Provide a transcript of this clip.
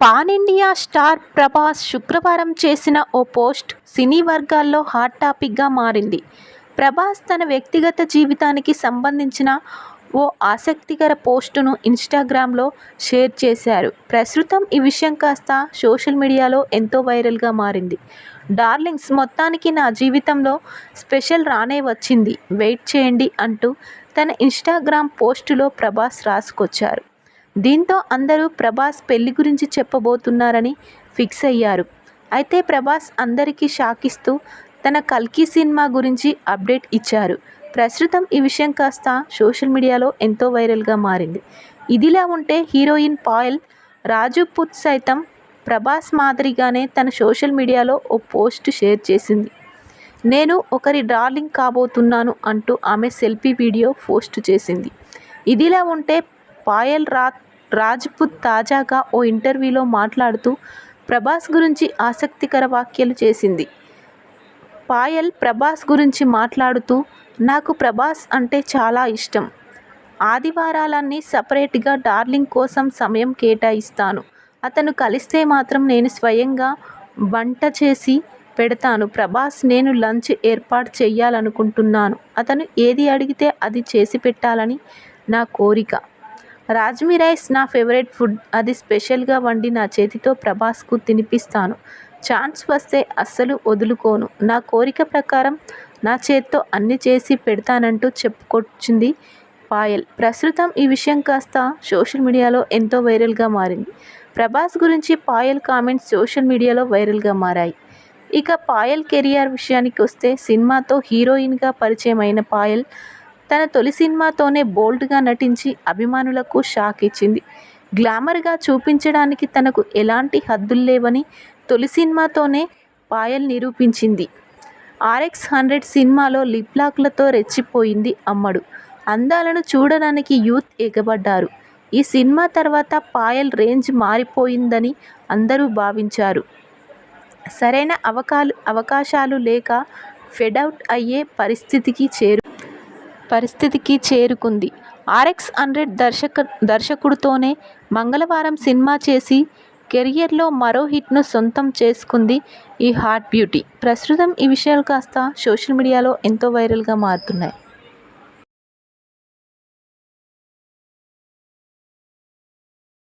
Pan India star Prabhas శుక్రవారం చేసిన ఓ post సినీ వర్గాల్లో హాట్ టాపిక్గా మారింది. ప్రభాస్ తన వ్యక్తిగత జీవితానికి సంబంధించిన ఓ ఆసక్తికర పోస్టును ఇన్స్టాగ్రామ్లో షేర్ చేశారు. ప్రస్తుతం ఈ విషయం కాస్త సోషల్ మీడియాలో ఎంతో వైరల్గా మారింది. డార్లింగ్స్ మొత్తానికి నా జీవితంలో స్పెషల్ రానే వచ్చింది. వెయిట్ చేయండి అంటూ తన ఇన్స్టాగ్రామ్ పోస్టులో ప్రభాస్ రాసుకొచ్చారు. దీంతో అందరూ ప్రభాస్ పెళ్ళి గురించి చెప్పబోతున్నారని ఫిక్స్ అయ్యారు. అయితే ప్రభాస్ అందరికీ షాకిస్తూ తన కల్కి సినిమా గురించి అప్డేట్ ఇచ్చారు. ప్రస్తుతం ఈ విషయం కాస్త సోషల్ మీడియాలో ఎంతో వైరల్గా మారింది. ఇదిలా ఉంటే హీరోయిన్ పాయల్ రాజు పుత్ సైతం ప్రభాస్ మాదిరిగానే తన సోషల్ మీడియాలో ఓ పోస్ట్ షేర్ చేసింది. నేను ఒకరి డార్లింగ్ కాబోతున్నాను అంటూ ఆమె సెల్ఫీ వీడియో పోస్ట్ చేసింది. ఇదిలా ఉంటే పాయల్ రా రాజ్పుత్ తాజాగా ఓ ఇంటర్వ్యూలో మాట్లాడుతూ ప్రభాస్ గురించి ఆసక్తికర వ్యాఖ్యలు చేసింది. పాయల్ ప్రభాస్ గురించి మాట్లాడుతూ నాకు ప్రభాస్ అంటే చాలా ఇష్టం. ఆదివారాలన్నీ సపరేట్గా డార్లింగ్ కోసం సమయం కేటాయిస్తాను. అతను కలిస్తే మాత్రం నేను స్వయంగా వంట చేసి పెడతాను. ప్రభాస్ నేను లంచ్ ఏర్పాటు చేయాలనుకుంటున్నాను. అతను ఏది అడిగితే అది చేసి పెట్టాలని నా కోరిక. రాజ్మీ రైస్ నా ఫేవరెట్ ఫుడ్ అది స్పెషల్గా వండి నా చేతితో ప్రభాస్కు తినిపిస్తాను. ఛాన్స్ వస్తే అస్సలు వదులుకోను. నా కోరిక ప్రకారం నా చేత్తో అన్ని చేసి పెడతానంటూ చెప్పుకొచ్చింది పాయల్. ప్రస్తుతం ఈ విషయం కాస్త సోషల్ మీడియాలో ఎంతో వైరల్గా మారింది. ప్రభాస్ గురించి పాయల్ కామెంట్స్ సోషల్ మీడియాలో వైరల్గా మారాయి. ఇక పాయల్ కెరియర్ విషయానికి వస్తే సినిమాతో హీరోయిన్గా పరిచయం అయిన పాయల్ తన తొలి సినిమాతోనే బోల్డ్గా నటించి అభిమానులకు షాక్ ఇచ్చింది. గ్లామర్గా చూపించడానికి తనకు ఎలాంటి హద్దులు లేవని తొలి సినిమాతోనే పాయల్ నిరూపించింది. ఆర్ఎక్స్ హండ్రెడ్ సినిమాలో లిప్లాక్లతో రెచ్చిపోయింది అమ్మడు. అందాలను చూడడానికి యూత్ ఎగబడ్డారు. ఈ సినిమా తర్వాత పాయల్ రేంజ్ మారిపోయిందని అందరూ భావించారు. సరైన అవకాలు అవకాశాలు లేక ఫెడౌట్ అయ్యే పరిస్థితికి చేరు పరిస్థితికి చేరుకుంది. ఆర్ఎక్స్ హండ్రెడ్ దర్శక దర్శకుడితోనే మంగళవారం సినిమా చేసి కెరియర్లో మరో హిట్ను సొంతం చేసుకుంది ఈ హాట్ బ్యూటీ. ప్రస్తుతం ఈ విషయాలు కాస్త సోషల్ మీడియాలో ఎంతో వైరల్గా మారుతున్నాయి.